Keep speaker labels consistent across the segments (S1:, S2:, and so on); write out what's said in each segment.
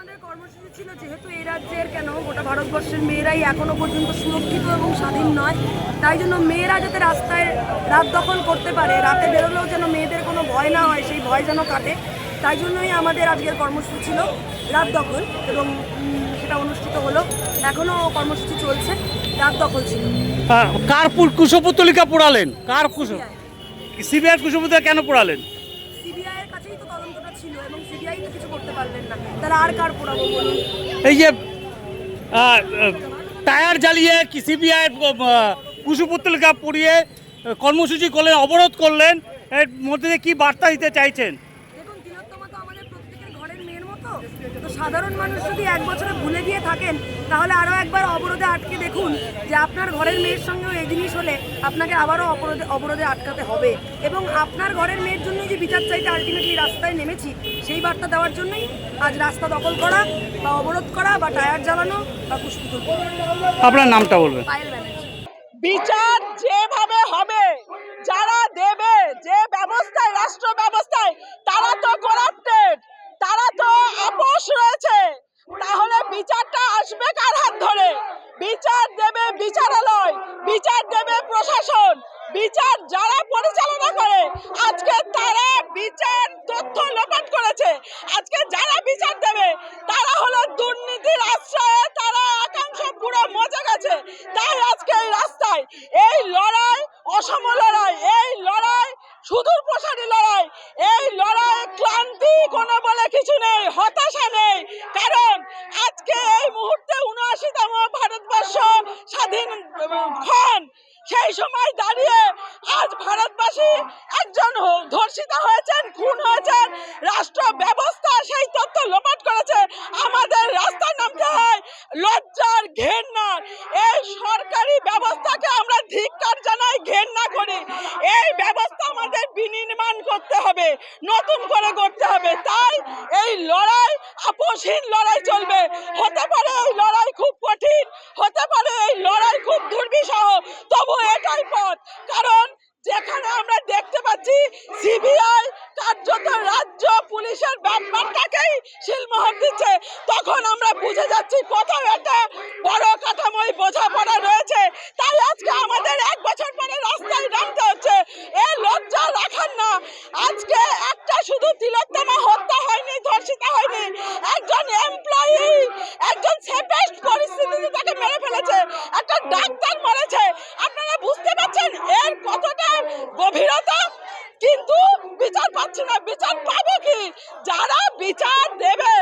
S1: আমাদের কর্মসূচি ছিল যেহেতু এই রাজ্যের কেন গোটা ভারতবর্ষের মেয়েরাই এখনও পর্যন্ত সুরক্ষিত এবং স্বাধীন নয় তাই জন্য মেয়েরা যাতে রাস্তায় রাত দখল করতে পারে রাতে বেরোলেও যেন মেয়েদের কোনো ভয় না হয় সেই ভয় যেন কাটে তাই জন্যই আমাদের আজকের কর্মসূচি ছিল রাত দখল এবং সেটা অনুষ্ঠিত হলো। এখনও কর্মসূচি চলছে রাত দখল ছিল।
S2: আহ, কার কুশপুতলিকা পোড়ালেন? কার কুশ সিবিআই। কুশপুতলিকা কেন পোড়ালেন
S1: সিবিআইয়ের কাছেই তো তদন্তটা ছিল এবং সিবিআই তো কিছু করতে পারলেন না তারা আর কার পোড়াবো বলুন?
S2: এই যে টায়ার জ্বালিয়ে কি সিবিআই কুশপুতলিকা পুড়িয়ে কর্মসূচি করলেন, অবরোধ করলেন, এর মধ্যে কি বার্তা দিতে চাইছেন
S1: দেখুন তিলোত্তমা তো আমাদের প্রত্যেকের ঘরের মেয়ের মতো তো সাধারণ মানুষ যদি এক বছরে ভুলে গিয়ে থাকেন তাহলে আরও একবার অবরোধে আটকে দেখুন যে আপনার ঘরের মেয়ের সঙ্গেও এই জিনিস হলে আপনাকে আবারও অবরোধে অবরোধে আটকাতে হবে। এবং আপনার ঘরের মেয়ের জন্যই যে বিচার চাইতে আলটিমেটলি রাস্তায় নেমেছি সেই বার্তা দেওয়ার জন্যই আজ রাস্তা দখল করা বা অবরোধ করা বা টায়ার জ্বালানো বা পুষ্পুতুল
S2: আপনার নামটা বলবেন।
S3: বিচার যেভাবে হবে যারা দেবে যে ব্যবস্থায় রাষ্ট্র ব্যবস্থায় তারা তো করাপ্টেড তারা তো আপোষ রয়েছে তাহলে বিচারটা আসবে কার হাত ধরে বিচার দেবে বিচারালয় বিচার দেবে প্রশাসন বিচার যারা পরিচালনা করে আজকে তারা বিচার তথ্য লোপাট করেছে। আজকে যারা বিচার দেবে, তারা হলো দুর্নীতির আশ্রয়ে, তারা আকাঙ্ক্ষা পুরো মজে গেছে। তাই আজকে এই রাস্তায়, এই লড়াই অসম লড়াই, এই লড়াই সুদূর প্রসারী লড়াই, এই লড়াই ক্লান্তি কোনো বলে কিছু নেই হতাশা নেই কারণ আজকে এই মুহূর্তে উনআশিতম ভারতবর্ষ স্বাধীন ক্ষণ সেই সময় দাঁড়িয়ে আজ ভারতবাসী একজন হ- ধর্ষিত হয়েছেন খুন হয়েছেন রাষ্ট্র ব্যবস্থা সেই তথ্য লোপাট করেছে আমাদের রাস্তায় নামতে হয় লজ্জার ঘেন্নার এই সরকারি ব্যবস্থাকে আমরা ধিক্কার জানাই ঘেন্না করি এই ব্যবস্থা আমাদের বিনির্মাণ করতে হবে নতুন করে করতে হবে তাই এই লড়াই আপোষহীন লড়াই চলবে হতে পারে এই লড়াই খুব কঠিন হতে পারে এই লড়াই খুব দুর্বিষহ তবু এটাই পথ কারণ যেখানে আমরা দেখতে পাচ্ছি সিবিআই কার্যত রাজ্য পুলিশের ব্যাপারটাকেই শিলমোহর দিচ্ছে তখন আমরা বুঝে যাচ্ছি কোথাও একটা বড় কাঠামোই বোঝাপড়া রয়েছে। তাই আজকে আমাদের এক বছর পরে রাস্তায় নামতে হচ্ছে। এ লজ্জা রাখার না। আজকে একটা শুধু তিলোত্তমা হত্যা হয়নি, ধর্ষিতা হয়নি। একজন এমপ্লয়ি একজন সেফেস্ট পরিস্থিতিতে তাকে মেরে ফেলেছে। একটা ডাক্তার মরেছে আপনারা বুঝতে পারছেন এর কতটা গভীরতা কিন্তু বিচার পাচ্ছি না বিচার পাবো কি যারা বিচার দেবে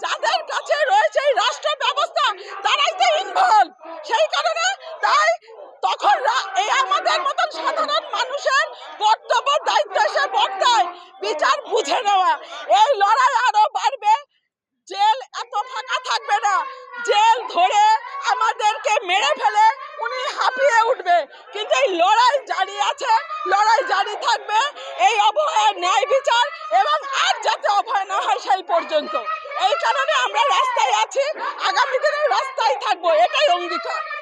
S3: যাদের কাছে রয়েছে এই রাষ্ট্র ব্যবস্থা তারাই তো ইনভলভ সেই কারণে তাই তখন রা- এই আমাদের মতন সাধারণ মানুষের কর্তব্য, দায়িত্ব এসে বর্তায়। বিচার বুঝে নেওয়া। এই লড়াই আরও বাড়বে। জেল এত ফাঁকা থাকবে না। জেল ধরে আমাদেরকে মেরে ফেলে উনি হাঁপিয়ে উঠবে। কিন্তু এই লড়াই জারি আছে। লড়াই জারি থাকবে। এই অভয়ের ন্যায় বিচার এবং আর যাতে অভয় না হয় সেই পর্যন্ত। এই কারণে আমরা রাস্তায় আছি। আগামী দিনে রাস্তায় থাকব। এটাই অঙ্গীকার।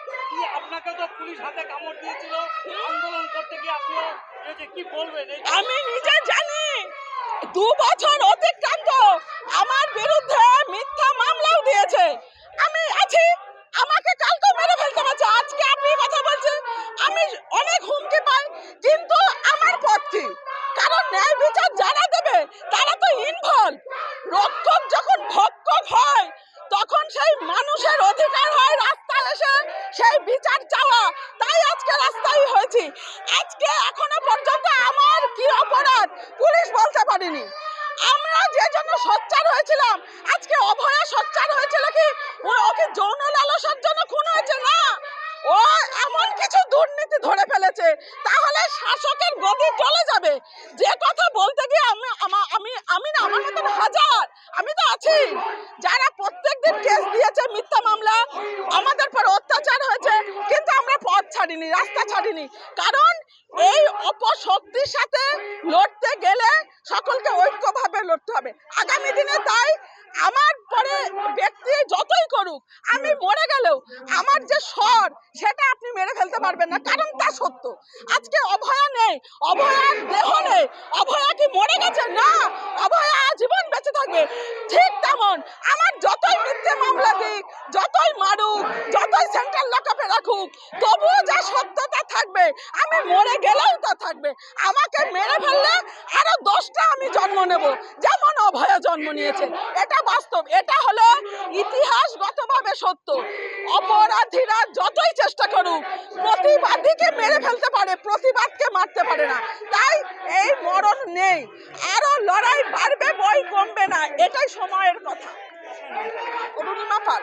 S3: আমি নিজে জানি, দু বছর অতিক্রান্ত আমার বিরুদ্ধে মিথ্যা মামলাও দিয়েছে। আমি আছি, আমাকে কালকে মেরে ফেলতে পারছে আজকে আপনি কথা বলছেন, আমি অনেক হুমকি পাই, কিন্তু আমার পথ কারণ ন্যায় বিচার যারা দেবে, তারা তো ইনভলভ রক্ষক যখন ভক্ষক হয়, তখন সেই মানুষের অধিকার হয় রাস্তায়। এসে সেই বিচার চাওয়া, তাই আজকে রাস্তায় হয়েছি। আজকে এখনও পর্যন্ত আমার কি অপরাধ? পুলিশ বলতে পারিনি। আমরা যে জন্য সোচ্চার হয়েছিলাম, আজকে অভয়া সোচ্চার হয়েছিল কি ও ওকে যৌন লালসার জন্য খুন হয়েছে না ও এমন কিছু দুর্নীতি ধরে ফেলেছে তাহলে শাসকের গদি চলে যাবে যে কথা বলতে গিয়ে আমি আমা- আমি আমি না আমার মতন হাজার আমি তো আছি যারা প্রত্যেকদিন কেস দিয়েছে মিথ্যা মামলা আমাদের পর অত্যাচার হয়েছে কিন্তু আমরা পথ ছাড়িনি। কারণ এই অপশক্তির সাথে লড়তে গেলে সকলকে ঐক্যভাবে লড়তে হবে। আগামী দিনে তাই আমার পরে ব্যক্তি যতই করুক, আমি মরে গেলেও আমার যে স্বর, সেটা আপনি মেরে ফেলতে পারবেন না। কারণ তা সত্য। আজকে অভয়া নেই অভয়ার দেহ নেই। অভয়া কি মরে গেছে? না, অভয়া জীবন বেঁচে থাকবে। ঠিক তেমন আমার যতই মিথ্যে মামলা দিক, যতই মারুক, যতই সেন্ট্রাল লকআপে রাখুক, তবুও যা সত্যতা থাকবে, আমি মরে গেলেও তা থাকবে। আমাকে মেরে ফেললে আরও দশটা আমি জন্ম নেব। যেমন অভয়া জন্ম নিয়েছে। এটা বাস্তব। এটা হলো ইতিহাসগতভাবে সত্য। অপরাধীরা যতই চেষ্টা করুক, প্রতিবাদীকে মেরে ফেলতে পারে, প্রতিবাদকে মারতে পারে না। তাই এই মরণ নেই। আরও লড়াই বাড়বে, বই কমবে না। এটাই সময়ের কথা। অরুণিমা পাল।